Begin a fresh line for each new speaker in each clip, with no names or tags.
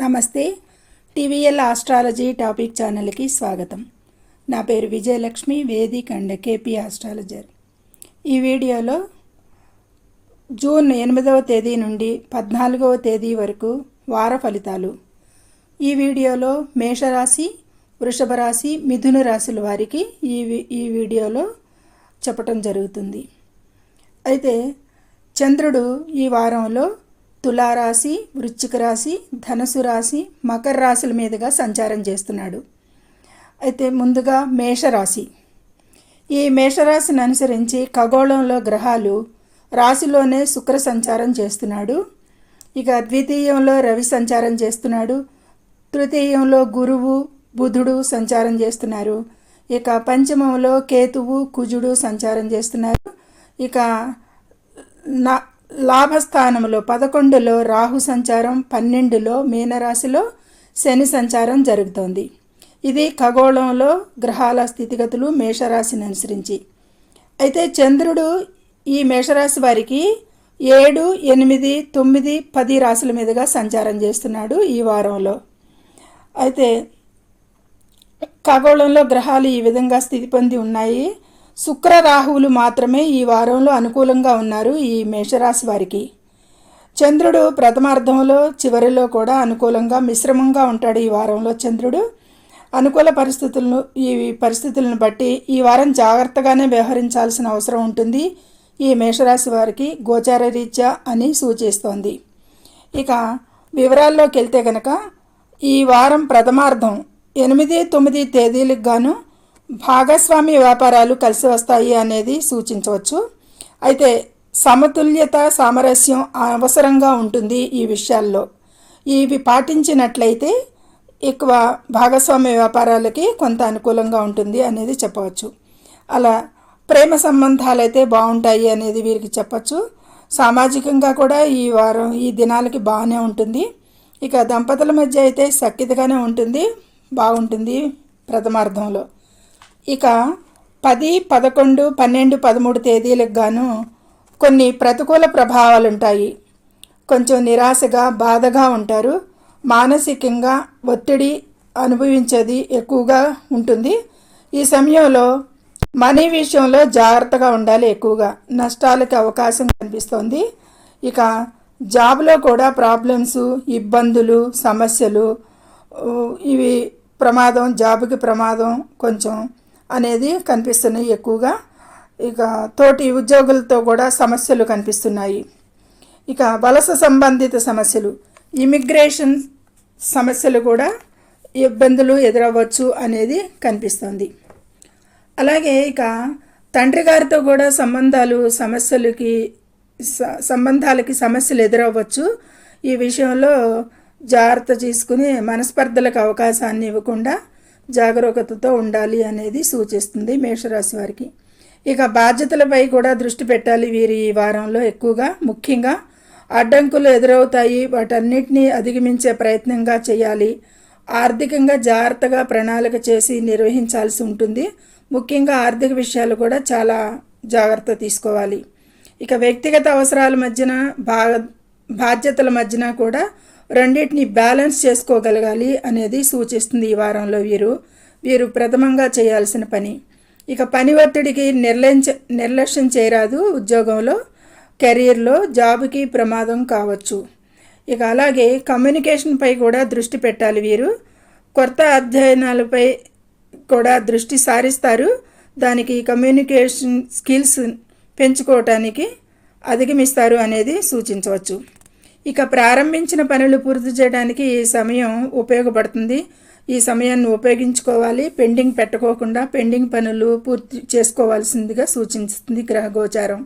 నమస్తే TVL astrology topic ఛానల్కి స్వాగతం. నా పేరు Vijayalakshmi Vedic and KP astrologer. ఈ వీడియోలో జూన్ ఎనిమిదవ తేదీ నుండి పద్నాలుగవ తేదీ వరకు వార ఫలితాలు. ఈ వీడియోలో మేషరాశి వృషభ రాశి మిథున రాశుల వారికి ఈ ఈ వీడియోలో చెప్పటం జరుగుతుంది. అయితే చంద్రుడు ఈ వారంలో తులారాశి వృశ్చిక రాశి ధనుసు రాశి మకర రాశుల మీదుగా సంచారం చేస్తున్నాడు. అయితే ముందుగా మేషరాశి. ఈ మేషరాశిని అనుసరించి ఖగోళంలో గ్రహాలు రాశిలోనే శుక్ర సంచారం చేస్తున్నాడు. ఇక ద్వితీయంలో రవి సంచారం చేస్తున్నాడు. తృతీయంలో గురువు బుధుడు సంచారం చేస్తున్నారు. ఇక పంచమంలో కేతువు కుజుడు సంచారం చేస్తున్నారు. ఇక నా లాభస్థానంలో పదకొండులో రాహు సంచారం పన్నెండులో మీనరాశిలో శని సంచారం జరుగుతోంది. ఇది ఖగోళంలో గ్రహాల స్థితిగతులు మేషరాశిని అనుసరించి. అయితే చంద్రుడు ఈ మేషరాశి వారికి ఏడు ఎనిమిది తొమ్మిది పది రాశుల మీదుగా సంచారం చేస్తున్నాడు ఈ వారంలో. అయితే ఖగోళంలో గ్రహాలు ఈ విధంగా స్థితి పొంది ఉన్నాయి. శుక్ర రాహువులు మాత్రమే ఈ వారంలో అనుకూలంగా ఉన్నారు ఈ మేషరాశి వారికి. చంద్రుడు ప్రథమార్థంలో చివరిలో కూడా అనుకూలంగా మిశ్రమంగా ఉంటాడు ఈ వారంలో చంద్రుడు. అనుకూల పరిస్థితులను ఈ పరిస్థితులను బట్టి ఈ వారం జాగ్రత్తగానే వ్యవహరించాల్సిన అవసరం ఉంటుంది. ఈ మేషరాశి వారికి గోచార రీత్యా అని సూచిస్తోంది. ఇక వివరాల్లోకి వెళ్తే గనక ఈ వారం ప్రథమార్థం ఎనిమిది తొమ్మిది తేదీలకు గాను భాగస్వామి వ్యాపారాలు కలిసి వస్తాయి అనేది సూచించవచ్చు. అయితే సమతుల్యత సామరస్యం అవసరంగా ఉంటుంది ఈ విషయాల్లో. ఇవి పాటించినట్లయితే ఎక్కువ భాగస్వామ్య వ్యాపారాలకి కొంత అనుకూలంగా ఉంటుంది అనేది చెప్పవచ్చు. అలా ప్రేమ సంబంధాలు అయితే బాగుంటాయి అనేది వీరికి చెప్పచ్చు. సామాజికంగా కూడా ఈ వారం ఈ దినాలకి బాగానే ఉంటుంది. ఇక దంపతుల మధ్య అయితే సఖ్యతగానే ఉంటుంది. బాగుంటుంది ప్రథమార్థంలో. ఇక పది పదకొండు పన్నెండు పదమూడు తేదీలకు గాను కొన్ని ప్రతికూల ప్రభావాలు ఉంటాయి కొంచెం నిరాశగా బాధగా ఉంటారు. మానసికంగా ఒత్తిడి అనుభవించేది ఎక్కువగా ఉంటుంది. ఈ సమయంలో మనీ విషయంలో జాగ్రత్తగా ఉండాలి ఎక్కువగా. నష్టాలకి అవకాశం కనిపిస్తోంది. ఇక జాబ్లో కూడా ప్రాబ్లమ్స్ ఇబ్బందులు సమస్యలు ఇవి ప్రమాదం జాబ్కి ప్రమాదం కొంచెం అనేది కనిపిస్తున్నాయి ఎక్కువగా. ఇక తోటి ఉద్యోగులతో కూడా సమస్యలు కనిపిస్తున్నాయి. ఇక వలస సంబంధిత సమస్యలు ఇమిగ్రేషన్ సమస్యలు కూడా ఇబ్బందులు ఎదురవ్వచ్చు అనేది కనిపిస్తుంది. అలాగే ఇక తండ్రి గారితో కూడా సంబంధాలు సమస్యలకి సంబంధాలకి సమస్యలు ఎదురవ్వచ్చు. ఈ విషయంలో జాగ్రత్త తీసుకుని మనస్పర్ధలకు అవకాశాన్ని ఇవ్వకుండా జాగరూకతతో ఉండాలి అనేది సూచిస్తుంది మేషరాశి వారికి. ఇక బాధ్యతలపై కూడా దృష్టి పెట్టాలి వీరి ఈ వారంలో ఎక్కువగా. ముఖ్యంగా అడ్డంకులు ఎదురవుతాయి. వాటన్నిటినీ అధిగమించే ప్రయత్నంగా చేయాలి. ఆర్థికంగా జాగ్రత్తగా ప్రణాళిక చేసి నిర్వహించాల్సి ఉంటుంది. ముఖ్యంగా ఆర్థిక విషయాలు కూడా చాలా జాగ్రత్త తీసుకోవాలి. ఇక వ్యక్తిగత అవసరాల మధ్యన బా బాధ్యతల మధ్యన కూడా రెండింటిని బ్యాలెన్స్ చేసుకోగలగాలి అనేది సూచిస్తుంది ఈ వారంలో వీరు. వీరు ప్రథమంగా చేయాల్సిన పని. ఇక పని ఒత్తిడికి నిర్లక్ష్య నిర్లక్ష్యం చేయరాదు ఉద్యోగంలో కెరీర్లో జాబ్కి ప్రమాదం కావచ్చు. ఇక అలాగే కమ్యూనికేషన్పై కూడా దృష్టి పెట్టాలి వీరు. కొత్త అధ్యయనాలపై కూడా దృష్టి సారిస్తారు. దానికి కమ్యూనికేషన్ స్కిల్స్ పెంచుకోవటానికి అధిగమిస్తారు అనేది సూచించవచ్చు. ఇక ప్రారంభించిన పనులు పూర్తి చేయడానికి ఈ సమయం ఉపయోగపడుతుంది. ఈ సమయాన్ని ఉపయోగించుకోవాలి. పెండింగ్ పెట్టకోకుండా పెండింగ్ పనులు పూర్తి చేసుకోవాల్సిందిగా సూచిస్తుంది గ్రహ గోచారం.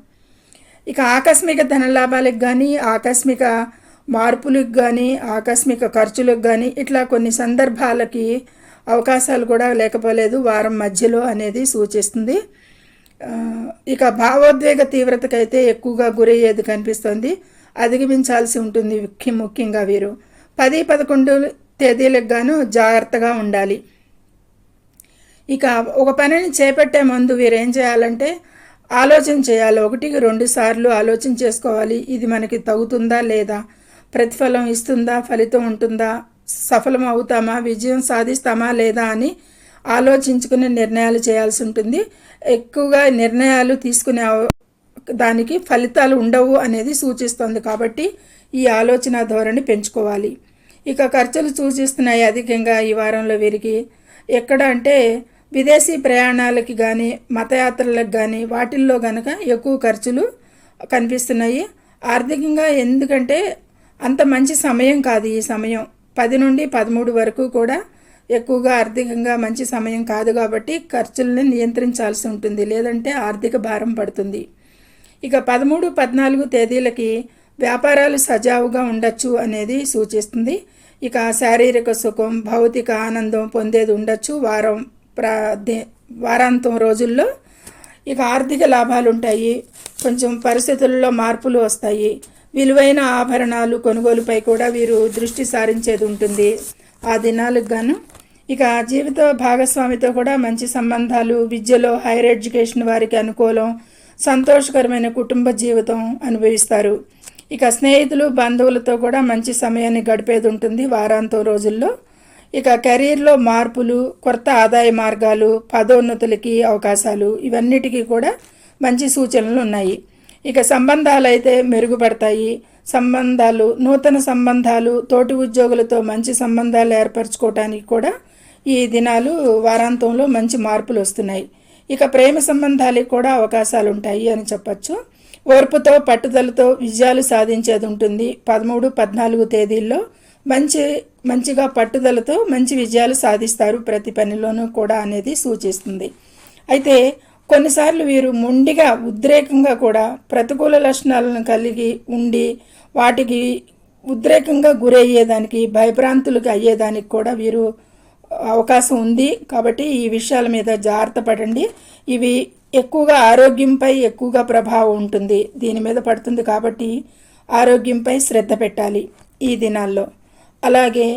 ఇక ఆకస్మిక ధనలాభాలకు కానీ ఆకస్మిక మార్పులకు కానీ ఆకస్మిక ఖర్చులకు కానీ ఇట్లా కొన్ని సందర్భాలకి అవకాశాలు కూడా లేకపోలేదు. వారం మధ్యలో అనేది సూచిస్తుంది. ఇక భావోద్వేగ తీవ్రతకైతే ఎక్కువగా గురయ్యేది కనిపిస్తుంది. అధిగమించాల్సి ఉంటుంది ముఖ్య ముఖ్యంగా వీరు. పది పదకొండు తేదీలకు గాను జాగ్రత్తగా ఉండాలి. ఇక ఒక పనిని చేపట్టే ముందు వీరు ఏం చేయాలంటే ఆలోచన చేయాలి. ఒకటికి రెండు సార్లు ఆలోచన చేసుకోవాలి. ఇది మనకి తగుతుందా లేదా? ప్రతిఫలం ఇస్తుందా? ఫలితం ఉంటుందా? సఫలం అవుతామా? విజయం సాధిస్తామా లేదా అని ఆలోచించుకుని నిర్ణయాలు చేయాల్సి ఉంటుంది. ఎక్కువగా నిర్ణయాలు తీసుకునే దానికి ఫలితాలు ఉండవు అనేది సూచిస్తుంది కాబట్టి ఈ ఆలోచన ధోరణి పెంచుకోవాలి. ఇక ఖర్చులు సూచిస్తున్నాయి అధికంగా ఈ వారంలో వీరికి. ఎక్కడ అంటే విదేశీ ప్రయాణాలకి కానీ మతయాత్రలకు కానీ వాటిల్లో కనుక ఎక్కువ ఖర్చులు కనిపిస్తున్నాయి. ఆర్థికంగా ఎందుకంటే అంత మంచి సమయం కాదు ఈ సమయం. పది నుండి పదమూడు వరకు కూడా ఎక్కువగా ఆర్థికంగా మంచి సమయం కాదు కాబట్టి ఖర్చుల్ని నియంత్రించాల్సి ఉంటుంది. లేదంటే ఆర్థిక భారం పడుతుంది. ఇక పదమూడు పద్నాలుగు తేదీలకి వ్యాపారాలు సజావుగా ఉండొచ్చు అనేది సూచిస్తుంది. ఇక శారీరక సుఖం భౌతిక ఆనందం పొందేది ఉండొచ్చు వారం ప్రా దే- వారాంతం రోజుల్లో. ఇక ఆర్థిక లాభాలు ఉంటాయి. కొంచెం పరిస్థితుల్లో మార్పులు వస్తాయి. విలువైన ఆభరణాలు కొనుగోలుపై కూడా వీరు దృష్టి సారించేది ఉంటుంది. ఆ దినాలకు గాను. ఇక జీవిత భాగస్వామితో కూడా మంచి సంబంధాలు విద్యలో హైయర్ ఎడ్యుకేషన్ వారికి అనుకూలం సంతోషకరమైన కుటుంబ జీవితం అనుభవిస్తారు. ఇక స్నేహితులు బంధువులతో కూడా మంచి సమయాన్ని గడిపేది ఉంటుంది వారాంతం రోజుల్లో. ఇక కెరీర్లో మార్పులు కొత్త ఆదాయ మార్గాలు పదోన్నతులకి అవకాశాలు ఇవన్నిటికీ కూడా మంచి సూచనలు ఉన్నాయి. ఇక సంబంధాలు అయితే మెరుగుపడతాయి. సంబంధాలు నూతన సంబంధాలు తోటి ఉద్యోగులతో మంచి సంబంధాలు ఏర్పరచుకోవటానికి కూడా ఈ దినాలు వారాంతంలో మంచి మార్పులు వస్తున్నాయి. ఇక ప్రేమ సంబంధాలకు కూడా అవకాశాలు ఉంటాయి అని చెప్పచ్చు. ఓర్పుతో పట్టుదలతో విజయాలు సాధించేది ఉంటుంది. పదమూడు పద్నాలుగు తేదీల్లో మంచి మంచిగా పట్టుదలతో మంచి విజయాలు సాధిస్తారు ప్రతి పనిలోనూ కూడా అనేది సూచిస్తుంది. అయితే కొన్నిసార్లు వీరు మొండిగా ఉద్రేకంగా కూడా ప్రతికూల లక్షణాలను కలిగి ఉండి వాటికి ఉద్రేకంగా గురయ్యేదానికి భయభ్రాంతులకు అయ్యేదానికి కూడా వీరు అవకాశం ఉంది. కాబట్టి ఈ విషయాల మీద జాగ్రత్త పడండి. ఇవి ఎక్కువగా ఆరోగ్యంపై ఎక్కువగా ప్రభావం ఉంటుంది. దీని మీద పడుతుంది కాబట్టి ఆరోగ్యంపై శ్రద్ధ పెట్టాలి ఈ దినాల్లో. అలాగే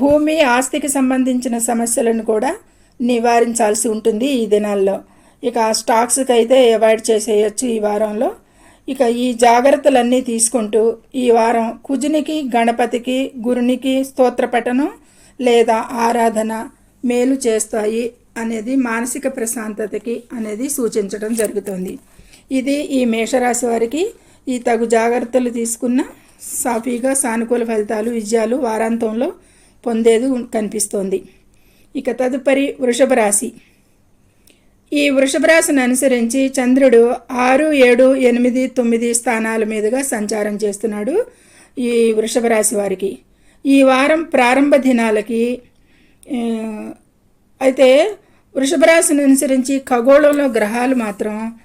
భూమి ఆస్తికి సంబంధించిన సమస్యలను కూడా నివారించాల్సి ఉంటుంది ఈ దినాల్లో. ఇక స్టాక్స్కి అయితే అవాయిడ్ చేసేయచ్చు ఈ వారంలో. ఇక ఈ జాగ్రత్తలన్నీ తీసుకుంటూ ఈ వారం కుజునికి గణపతికి గురునికి స్తోత్ర పఠనం లేదా ఆరాధన మేలు చేస్తాయి అనేది మానసిక ప్రశాంతతకి అనేది సూచించడం జరుగుతుంది. ఇది ఈ మేషరాశి వారికి ఈ తగు జాగ్రత్తలు తీసుకున్న సాఫీగా సానుకూల ఫలితాలు విజయాలు వారాంతంలో పొందేది కనిపిస్తోంది. ఇక తదుపరి వృషభ రాశి. ఈ వృషభ రాశిని అనుసరించి చంద్రుడు ఆరు ఏడు ఎనిమిది తొమ్మిది స్థానాల మీదుగా సంచారం చేస్తున్నాడు ఈ వృషభ రాశి వారికి. ఈ వారం ప్రారంభ దినాలకి అయితే వృషభ రాశిని అనుసరించి ఖగోళంలో గ్రహాలు మాత్రం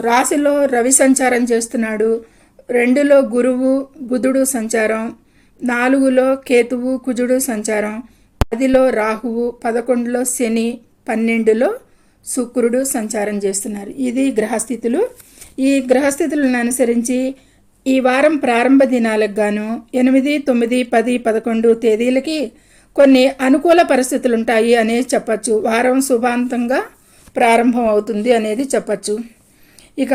రాశిలో రవి సంచారం చేస్తున్నాడు. రెండులో గురువు బుధుడు సంచారం. నాలుగులో కేతువు కుజుడు సంచారం. పదిలో రాహువు పదకొండులో శని పన్నెండులో శుక్రుడు సంచారం చేస్తున్నారు. ఇది గ్రహస్థితులు. ఈ గ్రహస్థితులను అనుసరించి ఈ వారం ప్రారంభ దినాలకు గాను ఎనిమిది తొమ్మిది పది పదకొండు తేదీలకి కొన్ని అనుకూల పరిస్థితులు ఉంటాయి అనేది చెప్పచ్చు. వారం శుభాంతంగా ప్రారంభం అవుతుంది అనేది చెప్పచ్చు. ఇక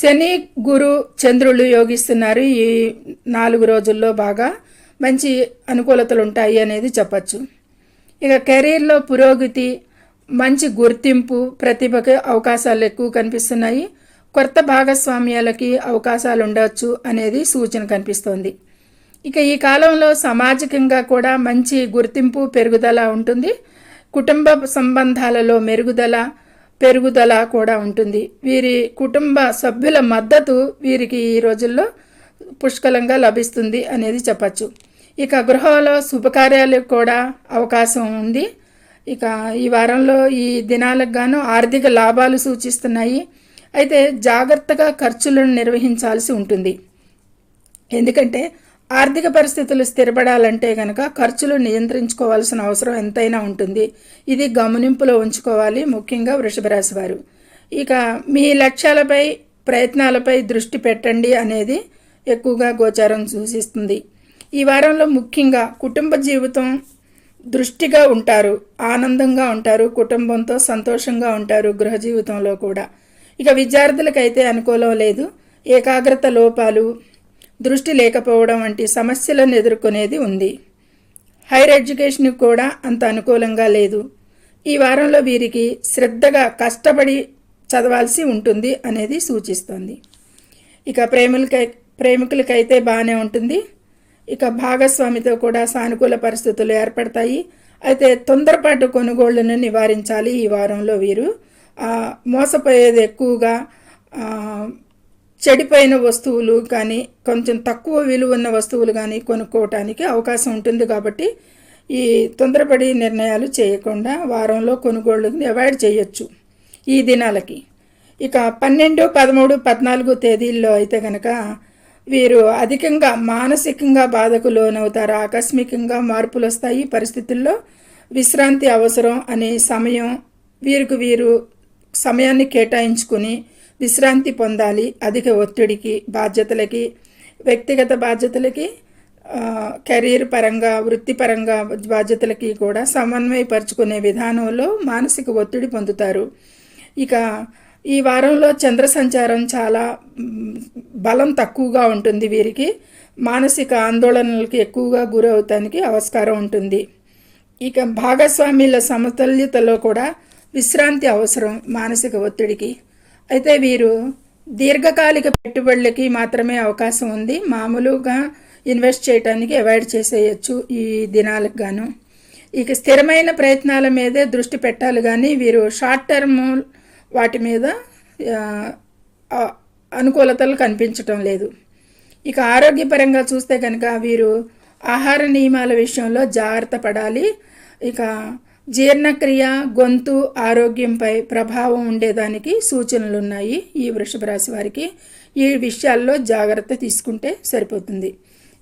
శని గురు చంద్రులు యోగిస్తున్నారు. ఈ నాలుగు రోజుల్లో బాగా మంచి అనుకూలతలు ఉంటాయి అనేది చెప్పచ్చు. ఇక కెరీర్లో పురోగతి మంచి గుర్తింపు ప్రతిభకు అవకాశాలు ఎక్కువ కనిపిస్తున్నాయి. కొత్త భాగస్వామ్యాలకి అవకాశాలు ఉండవచ్చు అనేది సూచన కనిపిస్తోంది. ఇక ఈ కాలంలో సామాజికంగా కూడా మంచి గుర్తింపు పెరుగుదల ఉంటుంది. కుటుంబ సంబంధాలలో మెరుగుదల పెరుగుదల కూడా ఉంటుంది. వీరి కుటుంబ సభ్యుల మద్దతు వీరికి ఈ రోజుల్లో పుష్కలంగా లభిస్తుంది అనేది చెప్పచ్చు. ఇక గృహంలో శుభకార్యాలకు కూడా అవకాశం ఉంది. ఇక ఈ వారంలో ఈ దినాలకు గాను ఆర్థిక లాభాలు సూచిస్తున్నాయి. అయితే జాగ్రత్తగా ఖర్చులను నిర్వహించాల్సి ఉంటుంది. ఎందుకంటే ఆర్థిక పరిస్థితులు స్థిరపడాలంటే కనుక ఖర్చులు నియంత్రించుకోవాల్సిన అవసరం ఎంతైనా ఉంటుంది. ఇది గమనింపులో ఉంచుకోవాలి. ముఖ్యంగా వృషభరాశి వారు. ఇక మీ లక్ష్యాలపై ప్రయత్నాలపై దృష్టి పెట్టండి అనేది ఎక్కువగా గోచారం సూచిస్తుంది. ఈ వారంలో ముఖ్యంగా కుటుంబ జీవితం దృష్టిగా ఉంటారు. ఆనందంగా ఉంటారు. కుటుంబంతో సంతోషంగా ఉంటారు గృహ జీవితంలో కూడా. ఇక విద్యార్థులకైతే అనుకూలం లేదు. ఏకాగ్రత లోపాలు దృష్టి లేకపోవడం వంటి సమస్యలను ఎదుర్కొనేది ఉంది. హైర్ ఎడ్యుకేషన్ కూడా అంత అనుకూలంగా లేదు. ఈ వారంలో వీరికి శ్రద్ధగా కష్టపడి చదవాల్సి ఉంటుంది అనేది సూచిస్తుంది. ఇక ప్రేమికులకై ప్రేమికులకైతే బాగానే ఉంటుంది. ఇక భాగస్వామితో కూడా సానుకూల పరిస్థితులు ఏర్పడతాయి. అయితే తొందరపాటు కొనుగోళ్ళను నివారించాలి ఈ వారంలో వీరు. మోసపోయేది ఎక్కువగా చెడిపోయిన వస్తువులు కానీ కొంచెం తక్కువ విలువ ఉన్న వస్తువులు కానీ కొనుక్కోవటానికి అవకాశం ఉంటుంది కాబట్టి ఈ తొందరపడి నిర్ణయాలు చేయకుండా వారంలో కొనుగోళ్ళని అవాయిడ్ చేయొచ్చు ఈ దినాలకి. ఇక పన్నెండు పదమూడు పద్నాలుగు తేదీల్లో అయితే కనుక వీరు అధికంగా మానసికంగా బాధకు లోనవుతారు ఆకస్మికంగా మార్పులు వస్తాయి పరిస్థితుల్లో. విశ్రాంతి అవసరం అనే సమయం వీరికి వీరు సమయాన్ని కేటాయించుకుని విశ్రాంతి పొందాలి అధిక ఒత్తిడికి బాధ్యతలకి వ్యక్తిగత బాధ్యతలకి కెరీర్ పరంగా వృత్తిపరంగా బాధ్యతలకి కూడా సమన్వయపరుచుకునే విధానంలో మానసిక ఒత్తిడి పొందుతారు. ఇక ఈ వారంలో చంద్ర సంచారం చాలా బలం తక్కువగా ఉంటుంది వీరికి. మానసిక ఆందోళనలకి ఎక్కువగా గురవుతానికి ఆస్కారం ఉంటుంది. ఇక భాగస్వామ్యుల సమతుల్యతలో కూడా విశ్రాంతి అవసరం మానసిక ఒత్తిడికి. అయితే వీరు దీర్ఘకాలిక పెట్టుబడులకి మాత్రమే అవకాశం ఉంది. మామూలుగా ఇన్వెస్ట్ చేయడానికి అవాయిడ్ చేసేయచ్చు ఈ దినాలకు గాను. ఇక స్థిరమైన ప్రయత్నాల మీదే దృష్టి పెట్టాలి కానీ వీరు షార్ట్ టర్మ్ వాటి మీద అనుకూలతలు కనిపించటం లేదు. ఇక ఆరోగ్యపరంగా చూస్తే కనుక వీరు ఆహార నియమాల విషయంలో జాగ్రత్త పడాలి. ఇక జీర్ణక్రియ గొంతు ఆరోగ్యంపై ప్రభావం ఉండేదానికి సూచనలు ఉన్నాయి ఈ వృషభ రాశి వారికి. ఈ విషయాల్లో జాగ్రత్త తీసుకుంటే సరిపోతుంది.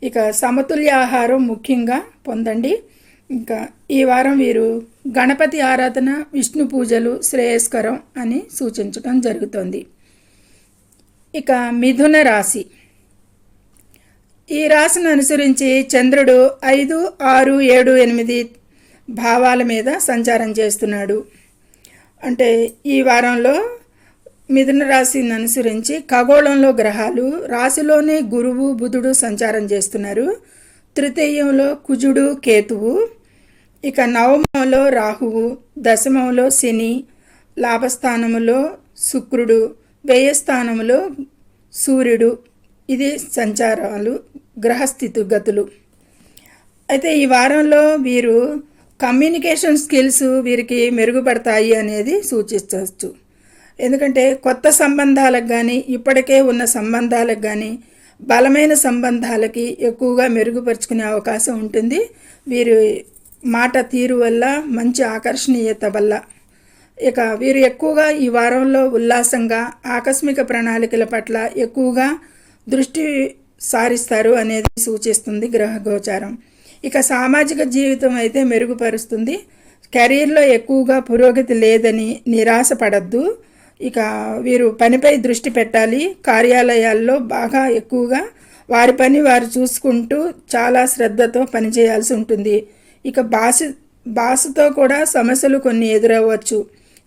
ఇక సమతుల్య ఆహారం ముఖ్యంగా పొందండి. ఇంకా ఈ వారం వీరు గణపతి ఆరాధన విష్ణు పూజలు శ్రేయస్కరం అని సూచించడం జరుగుతోంది. ఇక మిథున రాశి. ఈ రాశిని అనుసరించి చంద్రుడు ఐదు ఆరు ఏడు ఎనిమిది భావాల మీద సంచారం చేస్తున్నాడు. అంటే ఈ వారంలో మిథున రాశిని అనుసరించి ఖగోళంలో గ్రహాలు రాశిలోనే గురువు బుధుడు సంచారం చేస్తున్నారు. తృతీయంలో కుజుడు కేతువు. ఇక నవమంలో రాహువు దశమంలో శని లాభస్థానములో శుక్రుడు వ్యయస్థానములో సూర్యుడు. ఇది సంచారాలు గ్రహస్థితిగతులు అయితే ఈ వారంలో వీరు కమ్యూనికేషన్ స్కిల్స్ వీరికి మెరుగుపడతాయి అనేది సూచించవచ్చు. ఎందుకంటే కొత్త సంబంధాలకు కానీ ఇప్పటికే ఉన్న సంబంధాలకు కానీ బలమైన సంబంధాలకి ఎక్కువగా మెరుగుపరుచుకునే అవకాశం ఉంటుంది. వీరు మాట తీరు వల్ల మంచి ఆకర్షణీయత వల్ల. ఇక వీరు ఎక్కువగా ఈ వారంలో ఉల్లాసంగా ఆకస్మిక ప్రణాళికల పట్ల ఎక్కువగా దృష్టి సారిస్తారు అనేది సూచిస్తుంది గ్రహ గోచారం. ఇక సామాజిక జీవితం అయితే మెరుగుపరుస్తుంది. కెరీర్లో ఎక్కువగా పురోగతి లేదని నిరాశ పడద్దు ఇక వీరు పనిపై దృష్టి పెట్టాలి. కార్యాలయాల్లో బాగా ఎక్కువగా వారి పని వారు చూసుకుంటూ చాలా శ్రద్ధతో పనిచేయాల్సి ఉంటుంది. ఇక భాష భాషతో కూడా సమస్యలు కొన్ని ఎదురవ్వచ్చు.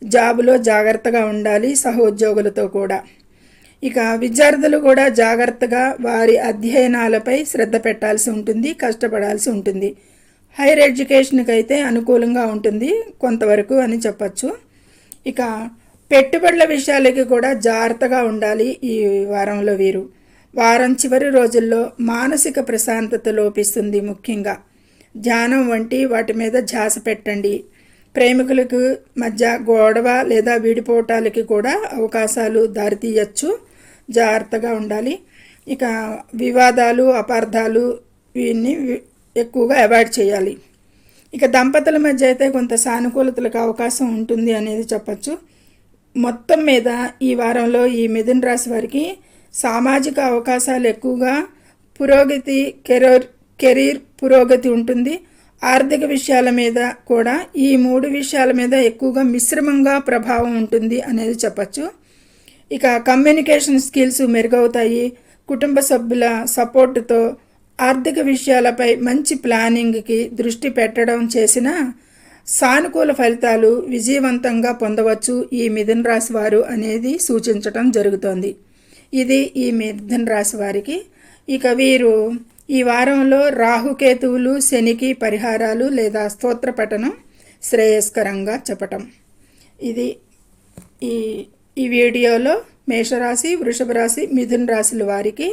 జాబులో జాగ్రత్తగా ఉండాలి సహోద్యోగులతో కూడా. ఇక విద్యార్థులు కూడా జాగ్రత్తగా వారి అధ్యయనాలపై శ్రద్ధ పెట్టాల్సి ఉంటుంది కష్టపడాల్సి ఉంటుంది. హైయర్ ఎడ్యుకేషన్కి అయితే అనుకూలంగా ఉంటుంది కొంతవరకు అని చెప్పచ్చు. ఇక పెట్టుబడుల విషయాలకి కూడా జాగ్రత్తగా ఉండాలి ఈ వారంలో వీరు. వారం చివరి రోజుల్లో మానసిక ప్రశాంతత లోపిస్తుంది ముఖ్యంగా. ధ్యానం వంటి వాటి మీద ధ్యాస పెట్టండి. ప్రేమికులకు మధ్య గొడవ లేదా విడిపోవటాలకి కూడా అవకాశాలు దారితీయచ్చు. జాగ్రత్తగా ఉండాలి. ఇక వివాదాలు అపార్థాలు వీన్ని ఎక్కువగా అవాయిడ్ చేయాలి. ఇక దంపతుల మధ్య అయితే కొంత సానుకూలతలకు అవకాశం ఉంటుంది అనేది చెప్పచ్చు. మొత్తం మీద ఈ వారంలో ఈ మిథున రాశి వారికి సామాజిక అవకాశాలు ఎక్కువగా పురోగతి కెరీర్ కెరీర్ పురోగతి ఉంటుంది. ఆర్థిక విషయాల మీద కూడా ఈ మూడు విషయాల మీద ఎక్కువగా మిశ్రమంగా ప్రభావం ఉంటుంది అనేది చెప్పచ్చు. ఇక కమ్యూనికేషన్ స్కిల్స్ మెరుగవుతాయి. కుటుంబ సభ్యుల సపోర్టుతో ఆర్థిక విషయాలపై మంచి ప్లానింగ్కి దృష్టి పెట్టడం చేసిన సానుకూల ఫలితాలు విజయవంతంగా పొందవచ్చు ఈ మిథున రాశి వారు అనేది సూచించటం జరుగుతోంది. ఇది ఈ మిథున రాశి వారికి. ఇక వీరు ఈ వారంలో రాహుకేతువులు శనికి పరిహారాలు లేదా స్తోత్ర పఠనం శ్రేయస్కరంగా చెప్పటం. ఇది ఈ ఈ వీడియోలో మేషరాశి వృషభ రాశి మిథున రాశుల వారికి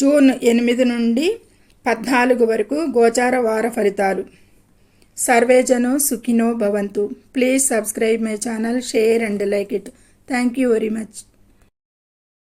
జూన్ ఎనిమిది నుండి పద్నాలుగు వరకు గోచార వార ఫలితాలు. సర్వేజను సుఖినో భవంతు. Please subscribe my channel share and like it. Thank you very much.